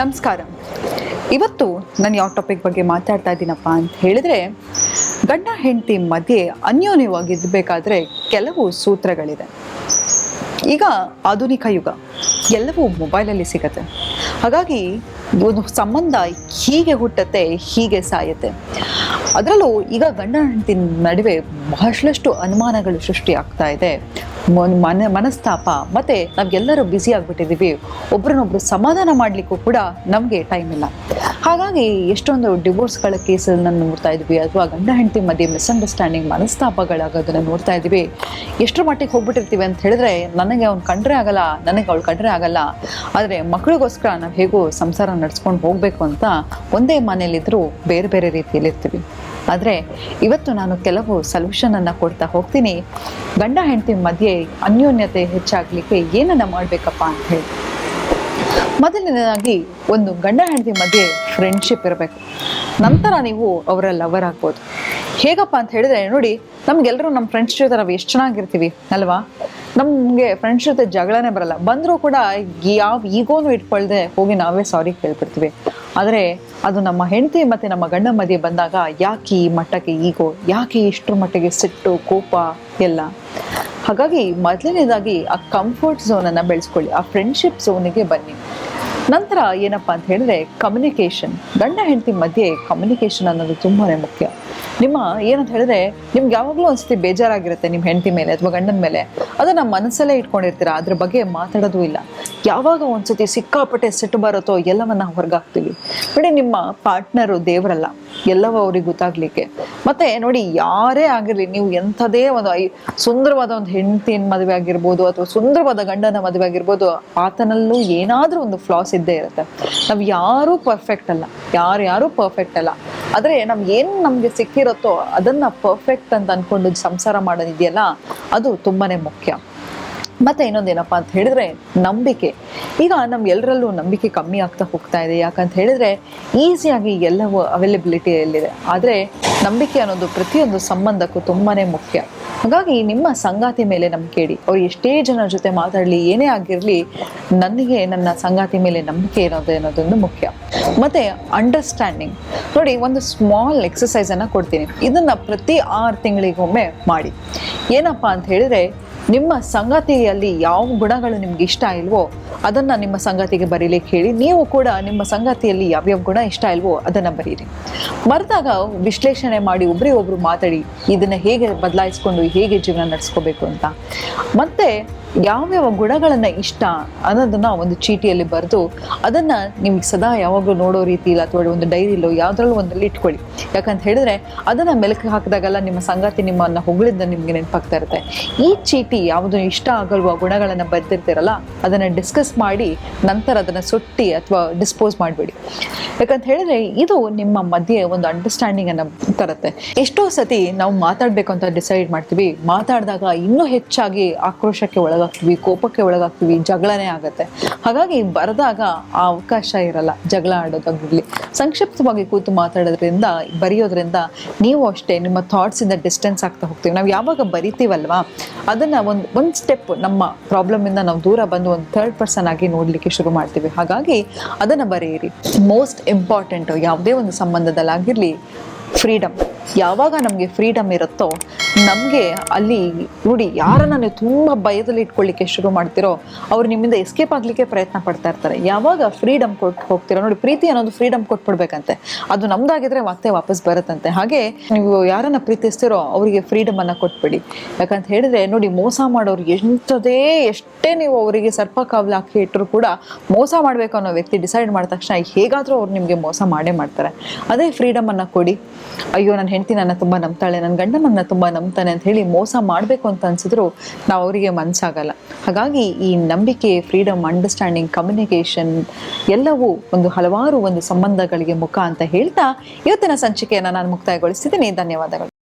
ನಮಸ್ಕಾರ. ಇವತ್ತು ನಾನು ಯಾವ ಟಾಪಿಕ್ ಬಗ್ಗೆ ಮಾತಾಡ್ತಾ ಇದ್ದೀನಪ್ಪ ಅಂತ ಹೇಳಿದ್ರೆ, ಗಂಡ ಹೆಂಡತಿ ಮಧ್ಯೆ ಅನ್ಯೋನ್ಯವಾಗಿರ್ಬೇಕಾದ್ರೆ ಕೆಲವು ಸೂತ್ರಗಳಿದೆ. ಈಗ ಆಧುನಿಕ ಯುಗ. ಎಲ್ಲವೂ ಮೊಬೈಲಲ್ಲಿ ಸಿಗತ್ತೆ. ಹಾಗಾಗಿ ಒಂದು ಸಂಬಂಧ ಹೀಗೆ ಹುಟ್ಟತ್ತೆ, ಹೀಗೆ ಸಾಯತ್ತೆ. ಅದರಲ್ಲೂ ಈಗ ಗಂಡ ಹೆಂಡತಿ ನಡುವೆ ಬಹಳಷ್ಟು ಅನುಮಾನಗಳು ಸೃಷ್ಟಿ ಆಗ್ತಾ ಇದೆ. ಮನ ಮನಸ್ತಾಪ, ಮತ್ತೆ ನಾವೆಲ್ಲರೂ ಬ್ಯುಸಿ ಆಗ್ಬಿಟ್ಟಿದ್ದೀವಿ. ಒಬ್ರನ್ನೊಬ್ರು ಸಮಾಧಾನ ಮಾಡಲಿಕ್ಕೂ ಕೂಡ ನಮಗೆ ಟೈಮ್ ಇಲ್ಲ ಹಾಗಾಗಿ ಎಷ್ಟೊಂದು ಡಿವೋರ್ಸ್ಗಳ ಕೇಸನ್ನು ನೋಡ್ತಾ ಇದ್ವಿ. ಅಥವಾ ಗಂಡ ಹೆಂಡತಿ ಮಧ್ಯೆ ಮಿಸ್ಅಂಡರ್ಸ್ಟ್ಯಾಂಡಿಂಗ್ ಮನಸ್ತಾಪಗಳಾಗೋದನ್ನು ನೋಡ್ತಾ ಇದ್ವಿ. ಎಷ್ಟರ ಮಟ್ಟಿಗೆ ಹೋಗ್ಬಿಟ್ಟಿರ್ತೀವಿ ಅಂತ ಹೇಳಿದ್ರೆ, ನನಗೆ ಅವ್ನು ಕಂಡ್ರೆ ಆಗಲ್ಲ, ನನಗೆ ಅವಳು ಕಂಡ್ರೆ ಆಗಲ್ಲ. ಆದರೆ ಮಕ್ಕಳಿಗೋಸ್ಕರ ನಾವು ಹೇಗೂ ಸಂಸಾರ ನಡೆಸ್ಕೊಂಡು ಹೋಗಬೇಕು ಅಂತ ಒಂದೇ ಮನೆಯಲ್ಲಿದ್ದರೂ ಬೇರೆ ಬೇರೆ ರೀತಿಯಲ್ಲಿ ಇರ್ತೀವಿ ಆದರೆ ಇವತ್ತು ನಾನು ಕೆಲವು ಸೊಲ್ಯೂಷನನ್ನು ಕೊಡ್ತಾ ಹೋಗ್ತೀನಿ. ಗಂಡ ಹೆಂಡತಿ ಮಧ್ಯೆ ಅನ್ಯೋನ್ಯತೆ ಹೆಚ್ಚಾಗಲಿಕ್ಕೆ ಏನನ್ನು ಮಾಡಬೇಕಪ್ಪ ಅಂತ ಹೇಳಿ. ಮೊದಲನೇದಾಗಿ ಒಂದು ಗಂಡ ಹೆಂಡತಿ ಮಧ್ಯೆ ಫ್ರೆಂಡ್ಶಿಪ್ ಇರಬೇಕು. ನಂತರ ನೀವು ಅವರ ಲವರ್ ಆಗ್ಬೋದು. ಹೇಗಪ್ಪ ಅಂತ ಹೇಳಿದ್ರೆ, ನೋಡಿ ನಮ್ಗೆಲ್ಲರೂ ನಮ್ಮ ಫ್ರೆಂಡ್ಸ್ ಜೊತೆ ನಾವು ಎಷ್ಟು ಚೆನ್ನಾಗಿರ್ತೀವಿ ಅಲ್ವಾ? ನಮಗೆ ಫ್ರೆಂಡ್ಸ್ ಜೊತೆ ಜಗಳನೇ ಬರಲ್ಲ. ಬಂದರೂ ಕೂಡ ಯಾವ ಈಗೋನು ಇಟ್ಕೊಳ್ದೆ ಹೋಗಿ ನಾವೇ ಸಾರಿ ಕೇಳ್ಬಿಡ್ತೀವಿ. ಆದರೆ ಅದು ನಮ್ಮ ಹೆಂಡತಿ ಮತ್ತು ನಮ್ಮ ಗಂಡ ಮಧ್ಯೆ ಬಂದಾಗ ಯಾಕೆ ಈ ಮಟ್ಟಕ್ಕೆ ಈಗೋ, ಯಾಕೆ ಇಷ್ಟರ ಮಟ್ಟಿಗೆ ಸಿಟ್ಟು, ಕೋಪ ಎಲ್ಲ. ಹಾಗಾಗಿ ಮೊದಲನೇದಾಗಿ ಆ ಕಂಫರ್ಟ್ ಝೋನನ್ನು ಬೆಳೆಸ್ಕೊಳ್ಳಿ. ಆ ಫ್ರೆಂಡ್ಶಿಪ್ ಝೋನಿಗೆ ಬನ್ನಿ. ನಂತರ ಏನಪ್ಪಾ ಅಂತ ಹೇಳಿದ್ರೆ ಕಮ್ಯುನಿಕೇಷನ್ ಗಂಡ ಹೆಂಡತಿ ಮಧ್ಯೆ ಕಮ್ಯುನಿಕೇಷನ್ ಅನ್ನೋದು ತುಂಬಾನೇ ಮುಖ್ಯ. ನಿಮ್ಮ ಏನಂತ ಹೇಳಿದ್ರೆ ನಿಮ್ಗೆ ಯಾವಾಗಲೂ ಒಂದ್ಸತಿ ಬೇಜಾರಾಗಿರುತ್ತೆ ನಿಮ್ಮ ಹೆಂಡತಿ ಮೇಲೆ ಅಥವಾ ಗಂಡನ ಮೇಲೆ. ಅದನ್ನ ಮನಸ್ಸಲ್ಲೇ ಇಟ್ಕೊಂಡಿರ್ತೀರ? ಅದ್ರ ಬಗ್ಗೆ ಮಾತಾಡೋದು ಇಲ್ಲ. ಯಾವಾಗ ಒಂದ್ಸತಿ ಸಿಕ್ಕಾಪಟ್ಟೆ ಸಿಟ್ಟು ಬರುತ್ತೋ ಎಲ್ಲವನ್ನ ಹೊರಗಾಕ್ತೀವಿ. ಬಿಡಿ ನಿಮ್ಮ ಪಾರ್ಟ್ನರು ದೇವರಲ್ಲ. ಎಲ್ಲವೂ ಅವ್ರಿಗೆ ಗೊತ್ತಾಗ್ಲಿಕ್ಕೆ. ಮತ್ತೆ ನೋಡಿ, ಯಾರೇ ಆಗಿರಲಿ ನೀವು ಎಂಥದೇ ಒಂದು ಐ, ಸುಂದರವಾದ ಒಂದು ಹೆಂಡತಿನ ಮದುವೆ ಆಗಿರ್ಬೋದು ಅಥವಾ ಸುಂದರವಾದ ಗಂಡನ ಮದುವೆ ಆಗಿರ್ಬೋದು, ಆತನಲ್ಲೂ ಏನಾದ್ರೂ ಒಂದು ಫ್ಲಾಸ್ ಇದ್ದೇ ಇರುತ್ತೆ. ನಾವು ಯಾರೂ ಪರ್ಫೆಕ್ಟ್ ಅಲ್ಲ. ಯಾರು ಯಾರೂ ಪರ್ಫೆಕ್ಟ್ ಅಲ್ಲ. ಆದರೆ ನಮ್ಗೆ ಏನು ನಮ್ಗೆ ಸಿಕ್ಕಿರುತ್ತೋ ಅದನ್ನ ಪರ್ಫೆಕ್ಟ್ ಅಂತ ಅನ್ಕೊಂಡು ಸಂಸಾರ ಮಾಡೋದಿದೆಯಲ್ಲ, ಅದು ತುಂಬಾನೇ ಮುಖ್ಯ. ಮತ್ತೆ ಇನ್ನೊಂದೇನಪ್ಪ ಅಂತ ಹೇಳಿದ್ರೆ ನಂಬಿಕೆ. ಈಗ ನಮ್ ಎಲ್ಲರಲ್ಲೂ ನಂಬಿಕೆ ಕಮ್ಮಿ ಆಗ್ತಾ ಹೋಗ್ತಾ ಇದೆ. ಯಾಕಂತ ಹೇಳಿದ್ರೆ ಈಸಿಯಾಗಿ ಎಲ್ಲವೂ ಅವೈಲಬಿಲಿಟಿಯಲ್ಲಿದೆ ಆದರೆ ನಂಬಿಕೆ ಅನ್ನೋದು ಪ್ರತಿಯೊಂದು ಸಂಬಂಧಕ್ಕೂ ತುಂಬಾನೇ ಮುಖ್ಯ. ಹಾಗಾಗಿ ನಿಮ್ಮ ಸಂಗಾತಿ ಮೇಲೆ ನಂಬಿಕೆ ಇಡಿ. ಅವ್ರು ಎಷ್ಟೇ ಜನ ಜೊತೆ ಮಾತಾಡಲಿ, ಏನೇ ಆಗಿರಲಿ ನನಗೆ ನನ್ನ ಸಂಗಾತಿ ಮೇಲೆ ನಂಬಿಕೆ ಇರೋದು ಅನ್ನೋದೊಂದು ಮುಖ್ಯ. ಮತ್ತೆ ಅಂಡರ್ಸ್ಟ್ಯಾಂಡಿಂಗ್ ನೋಡಿ, ಒಂದು ಸ್ಮಾಲ್ ಎಕ್ಸಸೈಸ್ ಅನ್ನ ಕೊಡ್ತೀನಿ. ಇದನ್ನ ಪ್ರತಿ ಆರು ತಿಂಗಳಿಗೊಮ್ಮೆ ಮಾಡಿ. ಏನಪ್ಪಾ ಅಂತ ಹೇಳಿದ್ರೆ ನಿಮ್ಮ ಸಂಗಾತಿಯಲ್ಲಿ ಯಾವ ಗುಣಗಳು ನಿಮ್ಗೆ ಇಷ್ಟ ಇಲ್ವೋ ಅದನ್ನ ನಿಮ್ಮ ಸಂಗಾತಿಗೆ ಬರೀಲಿಕ್ಕೆ ಹೇಳಿ ನೀವು ಕೂಡ ನಿಮ್ಮ ಸಂಗಾತಿಯಲ್ಲಿ ಯಾವ್ಯಾವ ಗುಣ ಇಷ್ಟ ಇಲ್ವೋ ಅದನ್ನ ಬರೀರಿ. ಬರೆದಾಗ ವಿಶ್ಲೇಷಣೆ ಮಾಡಿ ಒಬ್ರಿಗೊಬ್ರು ಮಾತಾಡಿ, ಇದನ್ನ ಹೇಗೆ ಬದಲಾಯಿಸ್ಕೊಂಡು, ಹೇಗೆ ಜೀವನ ನಡೆಸ್ಕೋಬೇಕು ಅಂತ. ಮತ್ತೆ ಯಾವ್ಯಾವ ಗುಣಗಳನ್ನು ಇಷ್ಟ ಅನ್ನೋದನ್ನ ಒಂದು ಚೀಟಿಯಲ್ಲಿ ಬರೆದು ಅದನ್ನ ನಿಮ್ಗೆ ಸದಾ ಯಾವಾಗಲೂ ನೋಡೋ ರೀತಿ ಇಲ್ಲ ಅಥವಾ ಒಂದು ಡೈರಿಲೋ ಯಾವ್ದ್ರಲ್ಲೂ ಒಂದಲ್ಲಿ ಇಟ್ಕೊಳ್ಳಿ. ಯಾಕಂತ ಹೇಳಿದ್ರೆ ಅದನ್ನ ಮೆಲುಕು ಹಾಕಿದಾಗೆಲ್ಲ ನಿಮ್ಮ ಸಂಗಾತಿ ನಿಮ್ಮನ್ನ ಹೊಗಳಿದ್ದ ನಿಮ್ಗೆ ನೆನಪಾಗ್ತಾ ಇರುತ್ತೆ. ಈ ಚೀಟಿ ಯಾವುದು ಇಷ್ಟ ಆಗಲ್ವ ಗುಣಗಳನ್ನ ಅದನ್ನು ಅದನ್ನ ಡಿಸ್ಕಸ್ ಮಾಡಿ ನಂತರ ಅದನ್ನ ಸುಟ್ಟಿ ಅಥವಾ ಡಿಸ್ಪೋಸ್ ಮಾಡಬೇಡಿ. ಯಾಕಂತ ಹೇಳಿದ್ರೆ ಇದು ನಿಮ್ಮ ಮಧ್ಯೆ ಒಂದು ಅಂಡರ್ಸ್ಟ್ಯಾಂಡಿಂಗ್ ಅನ್ನ ತರುತ್ತೆ. ಎಷ್ಟೋ ಸತಿ ನಾವು ಮಾತಾಡ್ಬೇಕು ಅಂತ ಡಿಸೈಡ್ ಮಾಡ್ತೀವಿ, ಮಾತಾಡಿದಾಗ ಇನ್ನೂ ಹೆಚ್ಚಾಗಿ ಆಕ್ರೋಶಕ್ಕೆ ಒಳಗಾಗ್ತೀವಿ ಕೋಪಕ್ಕೆ ಒಳಗಾಗ್ತೀವಿ, ಜಗಳನೇ ಆಗುತ್ತೆ. ಹಾಗಾಗಿ ಬರೆದಾಗ ಆ ಅವಕಾಶ ಇರಲ್ಲ, ಜಗಳ ಆಡೋದಾಗಿರಲಿ ಸಂಕ್ಷಿಪ್ತವಾಗಿ ಕೂತು ಮಾತಾಡೋದ್ರಿಂದ, ಬರೆಯೋದ್ರಿಂದ ನೀವು ಅಷ್ಟೇ ನಿಮ್ಮ ಥಾಟ್ಸ್ ಇಂದ ಡಿಸ್ಟೆನ್ಸ್ ಆಗ್ತಾ ಹೋಗ್ತೀವಿ. ನಾವು ಯಾವಾಗ ಬರಿತೀವಲ್ವಾ, ಅದನ್ನ ಒಂದು ಒಂದು ಸ್ಟೆಪ್ ನಮ್ಮ ಪ್ರಾಬ್ಲಮ್ ಇಂದ ನಾವು ದೂರ ಬಂದು ಒಂದು ಥರ್ಡ್ ಪರ್ಸನ್ ಆಗಿ ನೋಡಲಿಕ್ಕೆ ಶುರು ಮಾಡ್ತೀವಿ. ಹಾಗಾಗಿ ಅದನ್ನ ಬರೆಯಿರಿ. ಮೋಸ್ಟ್ ಇಂಪಾರ್ಟೆಂಟ್ ಯಾವುದೇ ಒಂದು ಸಂಬಂಧದಲ್ಲಾಗಿರಲಿ ಫ್ರೀಡಮ್ ಯಾವಾಗ ನಮಗೆ ಫ್ರೀಡಮ್ ಇರುತ್ತೋ ನಮಗೆ ಅಲ್ಲಿ ನೋಡಿ ಯಾರನ್ನ ನೀವು ತುಂಬ ಭಯದಲ್ಲಿ ಇಟ್ಕೊಳ್ಳಿಕ್ಕೆ ಶುರು ಮಾಡ್ತಿರೋ, ಅವ್ರು ನಿಮ್ಮಿಂದ ಎಸ್ಕೇಪ್ ಆಗಲಿಕ್ಕೆ ಪ್ರಯತ್ನ ಪಡ್ತಾ ಇರ್ತಾರೆ. ಯಾವಾಗ ಫ್ರೀಡಮ್ ಕೊಟ್ಟು ಹೋಗ್ತಿರೋ, ನೋಡಿ ಪ್ರೀತಿ ಅನ್ನೋದು ಫ್ರೀಡಮ್ ಕೊಟ್ಬಿಡ್ಬೇಕಂತೆ. ಅದು ನಮ್ದಾಗಿದ್ರೆ ಮತ್ತೆ ವಾಪಸ್ ಬರುತ್ತಂತೆ. ಹಾಗೆ ನೀವು ಯಾರನ್ನ ಪ್ರೀತಿಸ್ತಿರೋ ಅವರಿಗೆ ಫ್ರೀಡಮ್ ಅನ್ನ ಕೊಟ್ಬಿಡಿ. ಯಾಕಂತ ಹೇಳಿದ್ರೆ ನೋಡಿ ಮೋಸ ಮಾಡೋರು ಎಂಥದೇ ಎಷ್ಟೇ ನೀವು ಅವರಿಗೆ ಸರ್ಪ ಕಾವಲು ಹಾಕಿ ಇಟ್ಟರು ಕೂಡ ಮೋಸ ಮಾಡಬೇಕು ಅನ್ನೋ ವ್ಯಕ್ತಿ ಡಿಸೈಡ್ ಮಾಡಿದ ತಕ್ಷಣ ಹೇಗಾದ್ರೂ ಅವ್ರು ನಿಮಗೆ ಮೋಸ ಮಾಡೇ ಮಾಡ್ತಾರೆ. ಅದೇ ಫ್ರೀಡಮ್ ಅನ್ನ ಕೊಡಿ. ಅಯ್ಯೋ ನನ್ನ ಹೆಂಡತಿ ನನ್ನ ತುಂಬಾ ನಂಬ್ತಾಳೆ ನನ್ನ ಗಂಡ ನನ್ನ ತುಂಬಾ ನಂಬ್ತಾನೆ ಅಂತ ಹೇಳಿ ಮೋಸ ಮಾಡಬೇಕು ಅಂತ ಅನ್ಸಿದ್ರು ನಾವು ಅವರಿಗೆ ಮನ್ಸಾಗಲ್ಲ. ಹಾಗಾಗಿ ಈ ನಂಬಿಕೆ ಫ್ರೀಡಮ್ ಅಂಡರ್ಸ್ಟ್ಯಾಂಡಿಂಗ್ ಕಮ್ಯುನಿಕೇಶನ್ ಎಲ್ಲವೂ ಒಂದು ಹಲವಾರು ಒಂದು ಸಂಬಂಧಗಳಿಗೆ ಮುಖ ಅಂತ ಹೇಳ್ತಾ ಇವತ್ತಿನ ಸಂಚಿಕೆಯನ್ನು ನಾನು ಮುಕ್ತಾಯಗೊಳಿಸ್ತಿದ್ದೀನಿ. ಧನ್ಯವಾದಗಳು.